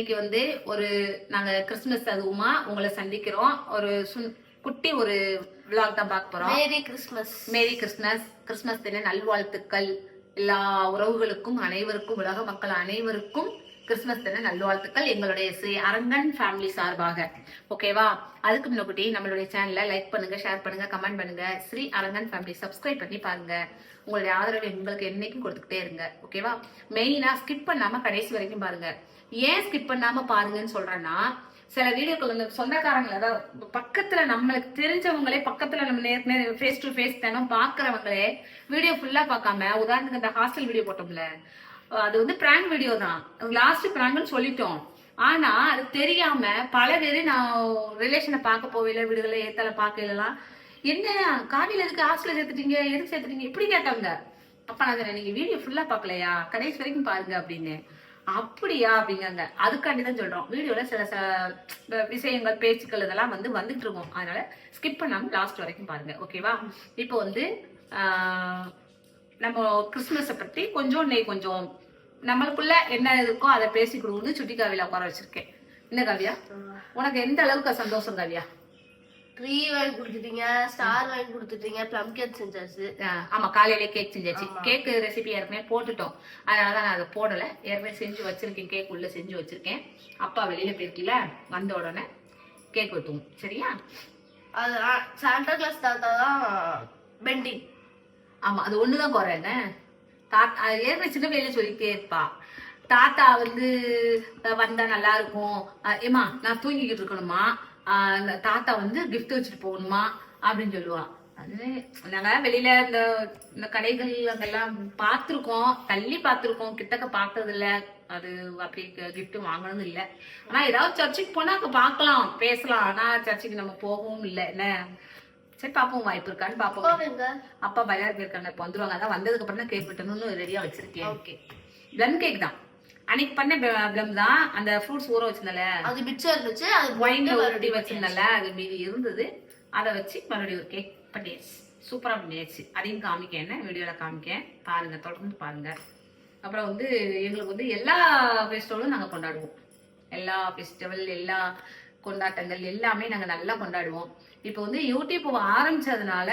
இன்னைக்கு வந்து ஒரு நாங்க கிறிஸ்துமஸ் அதுவுமா உங்களை சந்திக்கிறோம். ஒரு குட்டி ஒரு vlog தான் பார்க்க போறோம். Merry Christmas merry Christmas Christmas தின நல்வாழ்த்துக்கள். எல்லா உறவுகளுக்கும் அனைவருக்கும் உலக மக்கள் அனைவருக்கும் கிறிஸ்மஸ் தின நல்வாழ்த்துக்கள். எங்களுடைய ஸ்ரீ அரங்கன் ஃபேமிலி சார்பாக. ஓகேவா அதுக்கு முன்னாடி நம்மளுடைய சேனலை லைக் பண்ணுங்க ஷேர் பண்ணுங்க கமெண்ட் பண்ணுங்க. ஸ்ரீ அரங்கன் ஃபேமிலி சப்ஸ்கிரைப் பண்ணி பாருங்க. உங்களுடைய ஆதரவு எங்களுக்கு என்னைக்கும் கொடுத்துக்கிட்டே இருங்க. ஓகேவா மெயினா ஸ்கிப் பண்ணாம கடைசி வரைக்கும் பாருங்க. ஏன் ஸ்கிப் பண்ணாம பாருங்கன்னு சொல்றேன்னா சில வீடியோக்கள் வந்து சொந்தக்காரங்க அதாவது பக்கத்துல நம்மளுக்கு தெரிஞ்சவங்களே பக்கத்துல நம்ம நேர் ஃபேஸ் டு ஃபேஸ் தினம் பாக்குறவங்களே வீடியோ ஃபுல்லா பார்க்காம உதாரணத்துக்கு இந்த ஹாஸ்டல் வீடியோ போட்டோம்ல அது வந்து பிராங்க் வீடியோ தான். லாஸ்ட் பிராங்க்னு சொல்லிட்டோம். ஆனா அது தெரியாம பல பேர் நான் ரிலேஷனை பார்க்க போகல வீடுகளை ஏத்தல பார்க்கலாம் என்ன காவியில எதுக்கு ஹாஸ்டல் சேர்த்துட்டீங்க எதுக்கு சேர்த்துட்டீங்க இப்படி கேட்டாங்க. அப்ப நான் நீங்க வீடியோ ஃபுல்லா பார்க்கலையா? கடைசி வரைக்கும் பாருங்க அப்படின்னு. அப்படியா அப்படிங்காங்க. அதுக்காண்டி தான் சொல்றோம். வீடியோல சில விஷயங்கள் பேச்சுக்கள் இதெல்லாம் வந்து வந்துட்டு இருக்கும். அதனால ஸ்கிப் பண்ணாம லாஸ்ட் வரைக்கும் பாருங்க. ஓகேவா இப்போ வந்து நம்ம கிறிஸ்துமஸை பத்தி கொஞ்சம் இன்னைக்கு கொஞ்சம் நம்மளுக்குள்ள என்ன இருக்கோ அதை பேசி கொடுக்கணும் சுட்டி காவியில உட்கார வச்சிருக்கேன். என்ன காவியா? உனக்கு எந்த அளவுக்கு சந்தோஷம் காவியா? ட்ரீ வாங்கி கொடுத்துட்டீங்க ஸ்டார் வாங்கி கொடுத்துட்டீங்க ப்ளம் கேக் செஞ்சாச்சு ஆமா காலையிலே கேக் செஞ்சாச்சு. கேக் ரெசிபி ஏற்கனவே போட்டுட்டோம். அதனால தான் நான் அதை போடல. ஏற்கனவே செஞ்சு வச்சிருக்கேன் கேக் உள்ள செஞ்சு வச்சிருக்கேன். அப்பா வெளியில போயிருக்கல வந்த உடனே கேக் வெட்டுவோம் சரியா? அது சாண்டா கிளாஸ் தாத்தா தான் பெண்டிங் ஆமா அது ஒண்ணுதான் குறை என்ன? தாத்தா ஏற்கனவே சின்ன பிள்ளையில சொல்லிட்டே இருப்பா. தாத்தா வந்து வந்தா நல்லா இருக்கும். ஏம்மா நான் தூங்கிக்கிட்டு இருக்கணுமா? தாத்தா வந்து gift வச்சுட்டு போகணுமா அப்படின்னு சொல்லுவா. அது நாங்க வெளியில இந்த இந்த கடைகள் அங்கெல்லாம் பார்த்துருக்கோம். தள்ளி பார்த்துருக்கோம். கிட்டக்க பார்த்தது இல்ல அது அப்படி gift வாங்கினதும் இல்ல. ஆனா ஏதாவது சர்ச்சுக்கு போனா அங்க பார்க்கலாம். பேசலாம். ஆனா சர்ச்சுக்கு நம்ம போகவும் இல்லை. என்ன? சரி பாப்போம் வாய்ப்பு இருக்கான்னு பாப்போம் அப்பா பயார் போயிருக்காங்க இப்போ வந்துருவாங்க. அதான் வந்ததுக்கு அப்புறம் தான் கேக் வெட்டணும்னு ரெடியா வச்சிருக்கேன். ஓகே ப்ளம் கேக் தான். அன்னைக்கு பண்ண ப்ளம் தான். அந்த ஃப்ரூட்ஸ் ஊற வச்சிருந்தல அது மிச்சம் இருந்துச்சு அது ஒயின்ல மறுபடியும் வச்சிருந்தல அது மீதி இருந்தது. அதை வச்சு மறுபடியும் ஒரு கேக் பண்ணியாச்சு. சூப்பரா பண்ணியாச்சு. அதையும் காமிக்க என்ன? வீடியோல காமிக்கேன். பாருங்க தொடர்ந்து பாருங்க. அப்புறம் வந்து எங்களுக்கு வந்து எல்லா ஃபெஸ்டிவலும் நாங்க கொண்டாடுவோம். எல்லா ஃபெஸ்டிவல் எல்லா கொண்டாட்டங்கள் எல்லாமே நாங்க நல்லா கொண்டாடுவோம். இப்போ வந்து யூடியூப் ஆரம்பிச்சதுனால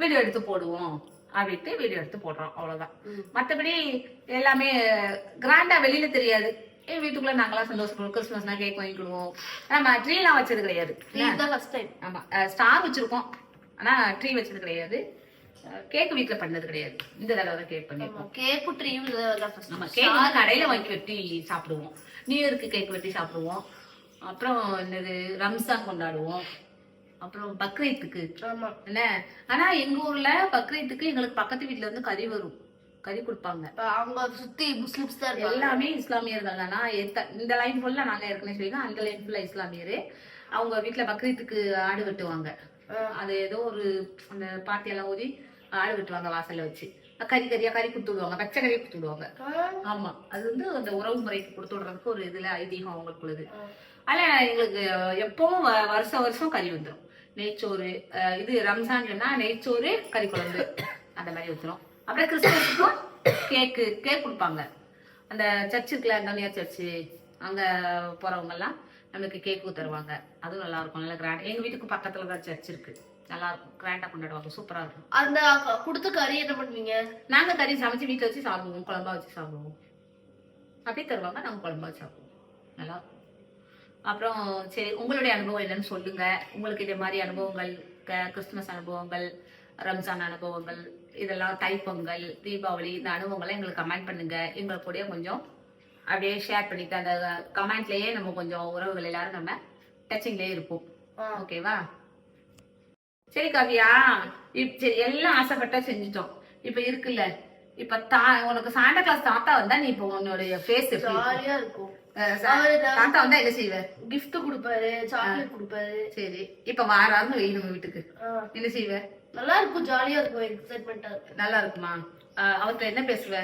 வீடியோ எடுத்து போடுவோம். அப்படின்ட்டு வீடியோ எடுத்து போடுறோம் அவ்வளவுதான். மற்றபடி எல்லாமே கிராண்டா வெளியில தெரியாது. ஏ வீட்டுக்குள்ள நாங்களாம் சந்தோஷப்படுவோம். கிறிஸ்மஸ்னா கேக் வாங்கிக்கிடுவோம் நம்ம ட்ரீலாம் வச்சது கிடையாது. இதுதான் ஃபர்ஸ்ட் டைம் ஆமா. ஸ்டார் வச்சிருக்கோம். ஆனா ட்ரீ வச்சது கிடையாது. கேக் வீட்ல பண்ணது கிடையாது. இந்த தடவை தான் கேக் பண்ணிருக்கோம் கேக்கும் ட்ரீயும் நம்ம கேக் வந்து கடையில வாங்கி வெட்டி சாப்பிடுவோம். நியூ இயருக்கு கேக் வெட்டி சாப்பிடுவோம். அப்புறம் என்னது ரம்ஜான் கொண்டாடுவோம். அப்புறம் பக்ரீத்துக்கு. ஆமா. என்ன? ஆனா எங்க ஊர்ல பக்ரீத்துக்கு எங்களுக்கு பக்கத்து வீட்ல இருந்து கறி வரும். கறி கொடுப்பாங்க. அவங்க சுத்தி முஸ்லிம்ஸ் தான் எல்லாமே இஸ்லாமியர்கள் தானா. இந்த லைன் ஃபுல்லா நாங்க ஏற்கனவே சொல்லிருக்கோம் அந்த லைன் ஃபுல்லா இஸ்லாமியரு. அவங்க வீட்ல பக்ரீத்துக்கு ஆடு வெட்டுவாங்க. அது ஏதோ ஒரு அந்த பாத்தி எல்லாம் ஊதி ஆடு வெட்டுவாங்க வாசல்ல வச்சு. கறி கறியா கறி குத்து விடுவாங்க. பச்சை கறி குத்து விடுவாங்க. ஆமா. அது வந்து அந்த உறவு முறைக்கு கொடுத்து விடுறதுக்கு ஒரு இதுல ஐதீகம் அவங்களுக்குள்ளது. ஆனா எங்களுக்கு எப்பவும் வருஷம் வருஷம் கறி வந்துடும் நெய்ச்சோறு இது ரம்ஜான் சொன்னா நெய்ச்சோறு கறி குழம்பு அந்த மாதிரி ஊத்துறோம். அப்புறம் கிறிஸ்துமஸுக்கும் கேக்கு கேக் கொடுப்பாங்க. அந்த சர்ச் இருக்குல்ல கல்யாண சர்ச்சு அங்க போறவங்க எல்லாம் நமக்கு கேக்கு தருவாங்க அதுவும் நல்லா இருக்கும் நல்லா கிராண்ட் எங்க வீட்டுக்கு பக்கத்துல தான் சர்ச் இருக்கு. நல்லா இருக்கும் கிராண்டா கொண்டாடுவாங்க. சூப்பரா இருக்கும். அந்த கொடுத்த கறி என்ன பண்ணுவீங்க? நாங்க கறி சமைச்சு வீட்டுல வச்சு சாப்பிடுவோம். குழம்பா வச்சு சாப்பிடுவோம். அப்படியே தருவாங்க. நாங்க குழம்பா வச்சு சாப்பிடுவோம். நல்லா இருக்கும். அப்புறம் சரி உங்களுடைய அனுபவம் என்னன்னு சொல்லுங்க. உங்களுக்கு இதே மாதிரி அனுபவங்கள் கிறிஸ்துமஸ் அனுபவங்கள் ரம்ஜான் அனுபவங்கள் இதெல்லாம் தைப்பொங்கல் தீபாவளி இந்த அனுபவங்களை எங்களுக்கு கமெண்ட் பண்ணுங்க. எங்களுக்கு கூட கொஞ்சம் அப்படியே ஷேர் பண்ணிட்டு அந்த கமெண்ட்லயே நம்ம கொஞ்சம் உறவுகள் எல்லாரும் நம்ம டச்சிங்லயே இருப்போம். ஓகேவா சரி காவியா. சரி எல்லாம் ஆசைப்பட்டா செஞ்சுட்டோம். இப்ப இருக்குல்ல. இப்ப தா உனக்கு சாண்டா கிளாஸ் தாத்தா வந்தா நீ இப்போ உன்னுடைய ஃபேஸ்? ஜாலியா இருக்கும். தாத்தா வந்தா என்ன செய்வ gift கொடுப்பாரு சாக்லேட் கொடுப்பாரு சரி இப்ப வாராருன்னு வை நம்ம வீட்டுக்கு. என்ன செய்வ நல்லா இருக்கும் ஜாலியா இருக்கும் எக்ஸைட்மெண்டா நல்லா இருக்குமா அஹ் அவர்ட்ட என்ன பேசுவ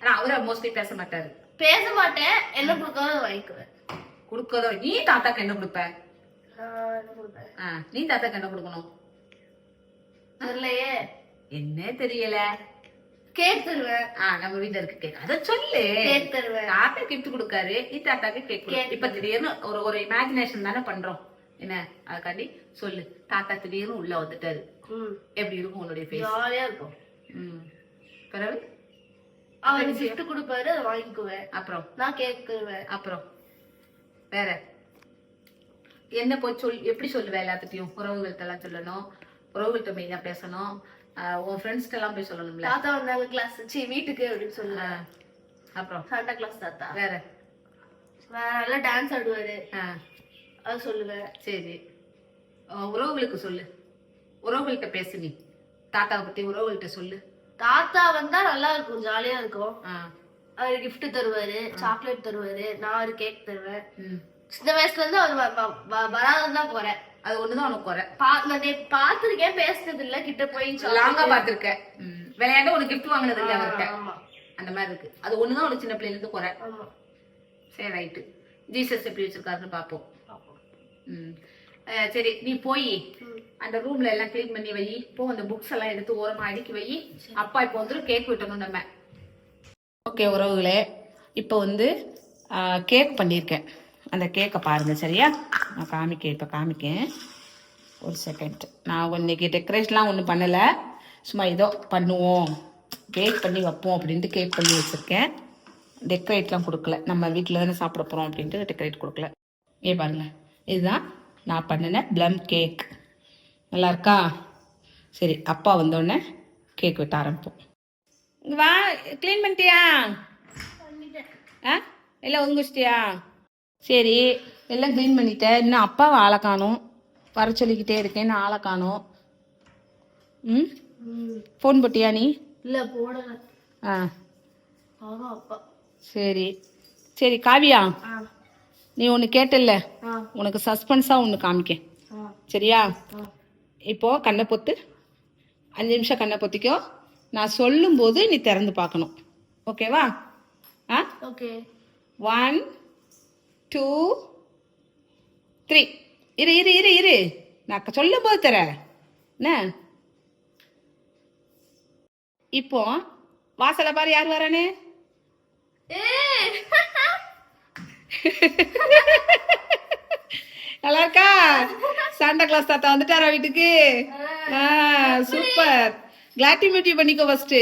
ஆனா அவரை மோஸ்ட்லி பேச மாட்டாரு பேச மாட்டேன் என்ன கொடுக்காத வாங்கிக்குவேன் கொடுக்கறதோ நீ தாத்தாக்கு என்ன கொடுப்ப நீ தாத்தாக்கு என்ன கொடுக்கணும் தெரியலையே என்ன தெரியல கேக் தருவேன் ஆ நம்ம வீட்ல இருக்கு கேக். அத சொல்லு. கேக் தருவேன் தாத்தா கிஃப்ட் கொடுக்காரு. நீ தாத்தாக்கு கேக். இப்ப திடீர்னு ஒரு ஒரு இமேஜினேஷன் தானே பண்றோம். என்ன? அதுக்காண்டி சொல்லு. தாத்தா திடீர்னு உள்ள வந்துட்டாரு. எப்படி இருக்கும் உன்னுடைய ஃபேஸ் ஜாலியா இருக்கும். ம். பிறகு? அவர் gift கொடுப்பாரு அதை வாங்கிக்குவேன் அப்புறம்? நான் கேக் தருவேன் அப்புறம்? வேற? என்ன போய் சொல் எப்படி சொல்லுவேன் எல்லாத்துட்டையும்? உறவுகள்ட்ட எல்லாம் சொல்லணும். உறவுகள்ட்ட மெயினா பேசணும். உன் ஃப்ரெண்ட்ஸ்ட்ட எல்லாம் போய் சொல்லணும்ல? தாத்தா வந்தாங்க கிளாஸ் சி வீட்டுக்கு அப்படின்னு சொல்லுவேன் அப்புறம்? சாண்டா கிளாஸ் தாத்தா. வேற? வேற நல்லா டான்ஸ் ஆடுவாரு. அது சொல்லுவேன். சரி. உறவுகளுக்கு சொல்லு. உறவுகள்கிட்ட பேசு நீ. தாத்தாவை பத்தி உறவுகள்கிட்ட சொல்லு. தாத்தா வந்தா நல்லா இருக்கும். ஜாலியா இருக்கும் அவர் gift தருவாரு சாக்லேட் தருவாரு நான் ஒரு கேக் தருவேன். சின்ன வயசுல இருந்து அவர் வ- வ- வ- வராதுன்னு தான் போறேன். அது ஒண்ணுதான் உனக்கு குறை. பா- நான் பார்த்திருக்கேன் பேசுனது இல்ல கிட்ட போய் லாங்கா பாத்திருக்க விளையாண்டு உனக்கு கிஃப்ட் வாங்கினது இல்ல அவர்கிட்ட. அந்த மாதிரி இருக்கு. அது ஒண்ணுதான் உனக்கு சின்ன பிள்ளைல இருந்து குறை. ஆமா. சரி ரைட்டு. ஜீசஸ் எப்படி வச்சிருக்காருன்னு பார்ப்போம். பாப்போம். ம். சரி நீ போய். அந்த ரூம்ல எல்லாம் க்ளீன் பண்ணி வை. இப்போ அந்த புக்ஸ் எல்லாம் எடுத்து ஓரமா அடுக்கி வை. அப்பா இப்போ வந்து கேக் வெட்டணும் நம்ம. ஓகே உறவுகளே. இப்போ வந்து கேக் பண்ணியிருக்கேன். அந்த கேக்கை பாருங்க சரியா? நான் காமிக்கேன் இப்போ காமிக்கேன். ஒரு செகண்ட் நான் இன்னைக்கு டெக்கரேஷன்லாம் ஒன்றும் பண்ணலை. சும்மா ஏதோ பண்ணுவோம். கேக் பண்ணி வைப்போம் அப்படின்ட்டு கேக் பண்ணி வச்சுருக்கேன். டெக்கரேட்லாம் கொடுக்கல. நம்ம வீட்டில் தானே சாப்பிட போகிறோம் அப்படின்ட்டு டெக்கரேட் கொடுக்கல. ஏ பாருங்க. இதுதான் நான் பண்ணின ப்ளம் கேக் நல்லா இருக்கா? சரி அப்பா வந்தோடனே கேக் வெட்ட ஆரம்பிப்போம். வா க்ளீன் பண்ணிட்டியா? ஆ? எல்லாம் ஒதுங்கிச்சிட்டியா சரி எல்லாம் க்ளீன் பண்ணிட்டேன் இன்னும் அப்பாவை ஆளை காணும். வர சொல்லிக்கிட்டே இருக்கேன் இன்னும் ஆளை காணும். ம். ஃபோன் போட்டியா நீ? இல்ல போடல. ஆ. அப்பா. சரி. சரி காவியா? நீ ஒன்று கேட்டல்ல? உனக்கு சஸ்பென்ஸாக ஒன்று காமிக்கேன். ஆ. சரியா? இப்போ கண்ணை பொத்து. அஞ்சு நிமிஷம் கண்ணை பொத்திக்கோ. நான் சொல்லும்போது நீ திறந்து பார்க்கணும். ஓகேவா? ஆ? ஓகே. ஒன் டூ த்ரீ இரு இரு இரு இரு. நான் சொல்லும் போது தர என்ன? இப்போ வாசலை பாரு யார் வரானே நல்லா இருக்கா? சாண்டா கிளாஸ் தாத்தா வந்துட்டாரா வீட்டுக்கு? Super. Glad to meet you பண்ணிக்கோ first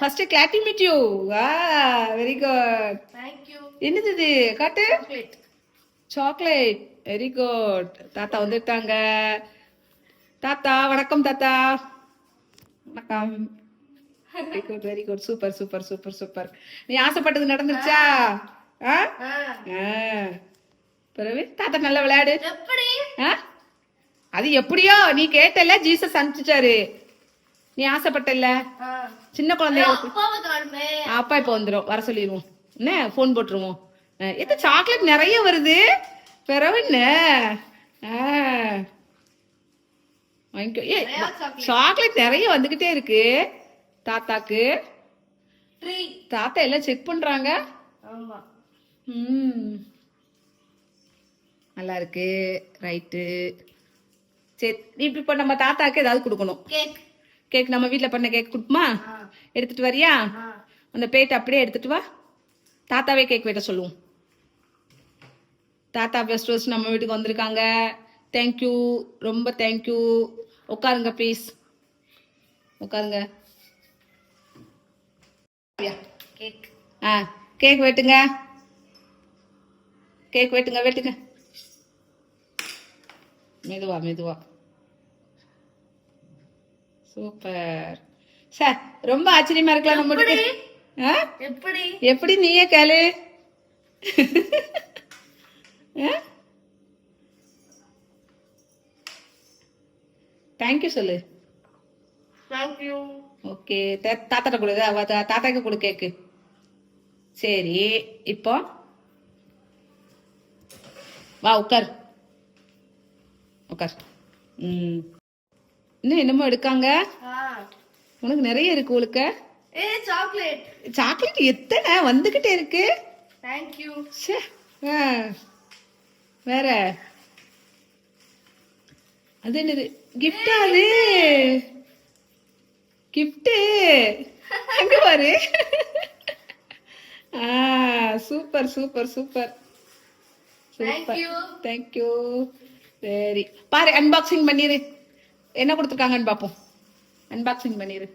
first glad to meet you வா வெரி குட் தேங்க் யூ என்னது இது? காட்டு? சாக்லேட் வெரி குட் தாத்தா வந்துட்டாங்க தாத்தா வணக்கம் தாத்தா. வணக்கம். Very good very good super super super super நீ ஆசைப்பட்டது நடந்துருச்சா? ஆ. பிறகு? தாத்தா நல்லா விளையாடு? அது எப்படியோ? நீ கேட்டல ஜீசஸ் அனுப்பிச்சாரு நீ ஆசைப்பட்டல சின்ன காணுமே. அப்பா இப்போ வந்துடும் வர சொல்லிடுவோம் என்ன ஃபோன் போட்டுருவோம். எத்த சாக்லேட் நிறைய வருது? பிறகு என்ன சாக்லேட் நிறைய வந்துகிட்டே இருக்கு. தாத்தாக்கு. தாத்தா எல்லாம் செக் பண்றாங்க. நல்லா இருக்கு. ரைட்டு சரி இப்ப இப்போ நம்ம தாத்தாக்கு ஏதாவது கொடுக்கணும். கேக் கேக் நம்ம வீட்டில் பண்ண கேக் கொடுப்போமா எடுத்துட்டு வரியா? அந்த பிளேட் அப்படியே எடுத்துட்டு வா. தாத்தாவே கேக் வெட்ட சொல்லுவோம். தாத்தா ஃபர்ஸ்ட் ஃபர்ஸ்ட் நம்ம வீட்டுக்கு வந்திருக்காங்க. தேங்க்யூ ரொம்ப தேங்க்யூ உட்காருங்க ப்ளீஸ் உட்காருங்க. கேக் ஆ கேக் வெட்டுங்க. கேக் வெட்டுங்க வெட்டுங்க. மெதுவா மெதுவா. சூப்பர். சார் ரொம்ப ஆச்சரியமா இருக்கலாம் நம்மளுக்கு எப்படி? எப்படி நீயே கேளு. தேங்க்யூ சொல்லு. தேங்க் யூ ஓகே தாத்தாட்ட கொடு அவ தாத்தாக்கு கொடு கேக்கு. சரி இப்போ? வா உட்கார் உட்கார் ம். இன்னும் என்னமோ எடுக்காங்க? உனக்கு நிறைய இருக்கு உழுக்க. ஏ சாக்லேட் சாக்லேட் எத்தனை? வந்துகிட்டே இருக்கு. Thank you. ஆ. வேற. அது என்னது? கிஃப்டா அது? கிஃப்ட் அங்க பாரு? ஆ super super super. Thank you thank you சரி. பாரு அன்பாக்சிங் பண்ணிரு. என்ன கொடுத்துருக்காங்கன்னு பார்ப்போம் அன்பாக்சிங் பண்ணிரு.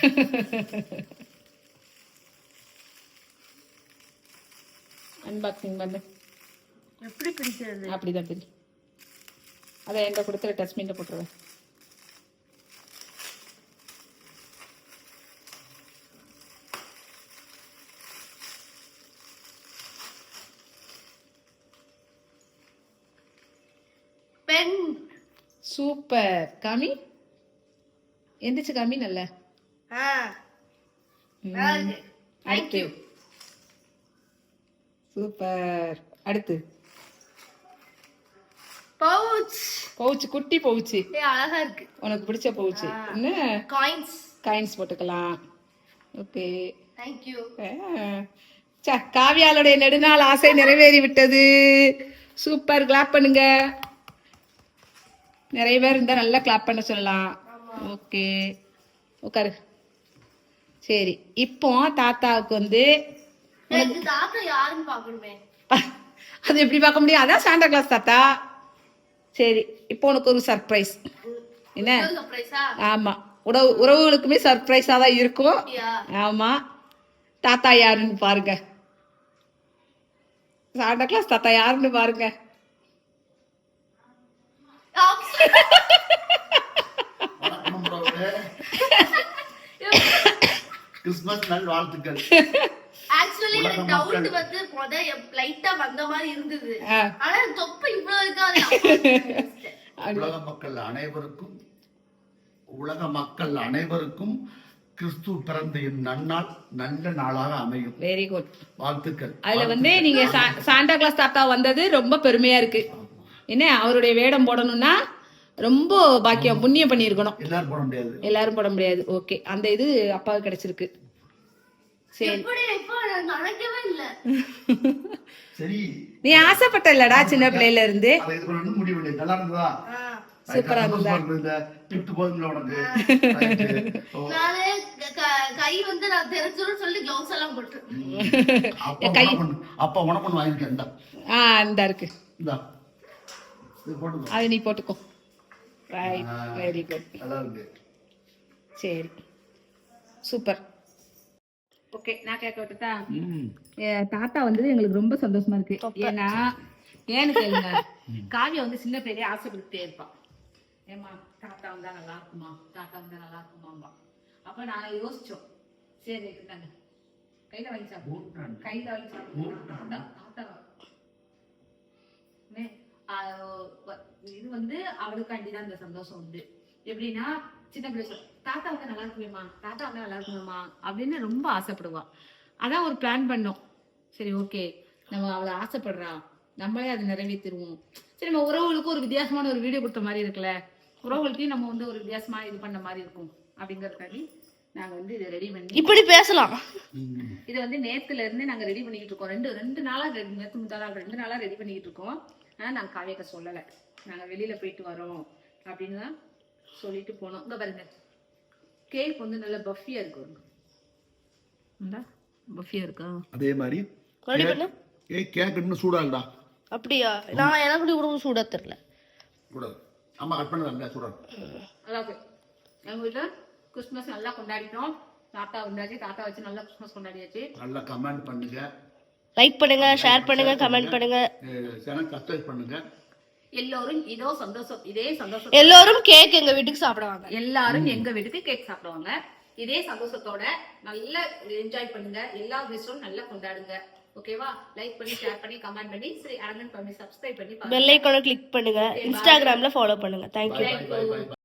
அன்பாக்சிங் பண்ணு. எப்படி பிடிக்கிறது அப்படிதான் தெரியும் அதை என்கிட்ட கொடுத்துரு டஸ்ட்பின்ல போட்டுருவேன் பென் சூப்பர். காமி? எந்திரிச்சு காமி நல்ல. அடுத்து சூப்பர். அடுத்து. பவுச். பவுச்சு குட்டி பவுச்சு. ஏ அழகா இருக்கு. உனக்கு பிடிச்ச பவுச்சு. என்ன? காயின்ஸ் காயின்ஸ் போட்டுக்கலாம். ஓகே. தேங்க்யூ காவியாளுடைய நெடுநாள் ஆசை நிறைவேறி விட்டது சூப்பர். கிளாப் பண்ணுங்க. நிறைய பேர் இருந்தா நல்லா கிளாப் பண்ண சொல்லலாம். ஓகே. உட்காரு. சரி இப்போ தாத்தாவுக்கு வந்து தாத்தா யாருன்னு பாக்கணுமே அது எப்படி பார்க்க முடியும்? அதான் சாண்டா கிளாஸ் தாத்தா. சரி இப்போ உனக்கு ஒரு சர்ப்ரைஸ் என்ன? சர்ப்ரைஸா ஆமா. உறவு உறவுகளுக்குமே சர்ப்ரைஸா தான் இருக்கும். ஆமா. தாத்தா யாருன்னு பாருங்க. சாண்டா கிளாஸ் தாத்தா யாருன்னு பாருங்க. கிறிஸ்துமஸ் நல் வாழ்த்துக்கள். ஆக்சுவலி எனக்கு டவுட் வந்து முத லைட்டா வந்த மாதிரி இருந்தது. ஆனா தொப்பை இவ்வளவு இருக்காது உலக மக்கள் அனைவருக்கும் உலக மக்கள் அனைவருக்கும் கிறிஸ்து பிறந்த இந்நன்னாள் நல்ல நாளாக அமையும். வெரி குட் வாழ்த்துக்கள். அதுல வந்து நீங்க சா- சாண்டா கிளாஸ் தாத்தா வந்தது ரொம்ப பெருமையா இருக்கு. என்ன அவருடைய வேடம் போடணும்னா ரொம்ப பாக்கியம் புண்ணியம் பண்ணியிருக்கணும். எல்லாரும் போட முடியாது. எல்லாரும் போட முடியாது. ஓகே அந்த இது அப்பாவுக்கு கிடைச்சிருக்கு. சரி. நீ ஆசைப்பட்டல்லடா சின்ன பிள்ளையில இருந்து. சூப்பரா போதுங்களா உனக்கு? நானு க- வந்து நான் தெரிஞ்சிடும் சொல்லி கிளவுஸ் எல்லாம் போட்டு. அப்பா உனக்கு அப்பா உனக்கு ஒண்ணு வாங்கிருக்கேன் இந்தா. ஆ இந்த இருக்கு. இந்தா. இது போட்டுக்கோ. அது நீ போட்டுக்கோ. ரைட் வெரி குட் சரி. சூப்பர் ஓகே நான் கேட்க விட்டுட்டா தாத்தா வந்தது எங்களுக்கு ரொம்ப சந்தோஷமா இருக்கு. ஏன்னா ஏன்னு கேளுங்க காவியா வந்து சின்ன பிள்ளையே ஆசைப்பட்டுட்டே இருப்பான் ஏமா தாத்தா வந்தா நல்லா இருக்குமா? தாத்தா வந்தா நல்லா இருக்குமாம்பா அப்ப நாங்க யோசிச்சோம். சரி கையில வாங்கி சாப்பிடுவோம். கையில வாங்கி சாப்பிடுவோம் தாத்தா தாத்தா மே, ஆ, வ- இது வந்து அவளுக்காண்டி தான் இந்த சந்தோஷம் உண்டு. எப்படின்னா சின்ன பிள்ளை தாத்தா வந்து நல்லா இருக்குமேமா தாத்தா வந்து நல்லா இருக்குமேமா அப்படின்னு ரொம்ப ஆசைப்படுவா. அதான் ஒரு பிளான் பண்ணோம். சரி ஓகே நம்ம அவளை ஆசைப்படுறா. நம்மளே அதை நிறைவேற்றிடுவோம் சரி நம்ம உறவுகளுக்கும் ஒரு வித்தியாசமான ஒரு வீடியோ கொடுத்த மாதிரி இருக்குல்ல. உறவுகளுக்கையும் நம்ம வந்து ஒரு வித்தியாசமா இது பண்ண மாதிரி இருக்கும். அப்படிங்கறதுக்காண்டி நாங்க வந்து இதை ரெடி பண்ணி இப்படி பேசலாம். இது வந்து நேத்துல இருந்து நாங்க ரெடி பண்ணிக்கிட்டு இருக்கோம். ரெண்டு ரெண்டு நாளா ரெடி நேத்து முந்தா நாள் ரெண்டு நாளா ரெடி பண்ணிக்கிட்டு இருக்கோம். ஆனா நாங்க காவியக்க சொல்லல. நாங்க வெளியில போயிட்டு வரோம் அப்படின்னு தான் சொல்லிட்டு போனோம். இங்க பாருங்க. கேக் வந்து நல்ல பஃபியா இருக்கு பஃபியா இருக்கா? அதே மாதிரி ஏய் கேக் இன்னும் சூடாகுடா அப்படியா? நான் எனக்கு கூட சூட தெரியல. சூடாது அம்மா கட் பண்ணதல்ல சூடாது அதாவது எங்க வீட்டுல கிறிஸ்மஸ் நல்லா கொண்டாடிட்டோம். தாத்தா வந்தாச்சு தாத்தா வச்சு நல்லா கிறிஸ்மஸ் கொண்டாடியாச்சு. நல்லா கமெண்ட் பண்ணுங்க. லைக் பண்ணுங்க ஷேர் பண்ணுங்க கமெண்ட் பண்ணுங்க. சேனல் சப்ஸ்கிரைப் பண்ணுங்க. எல்லோரும் இதோ சந்தோஷம் இதே சந்தோஷம் எல்லோரும் கேக் எங்க வீட்டுக்கு சாப்பிடுவாங்க. எல்லாரும் எங்க வீட்டுக்கு கேக் சாப்பிடுவாங்க. இதே சந்தோஷத்தோட நல்லா என்ஜாய் பண்ணுங்க. எல்லா விஷயமும் நல்லா கொண்டாடுங்க. ஓகேவா லைக் பண்ணி ஷேர் பண்ணி கமெண்ட் பண்ணி சரி அரங்கன் பண்ணி சப்ஸ்கிரைப் பண்ணி பாருங்க பெல் ஐக்கானை கிளிக் பண்ணுங்க. இன்ஸ்டாகிராம்ல ஃபாலோ பண்ணுங்க. தேங்க்யூ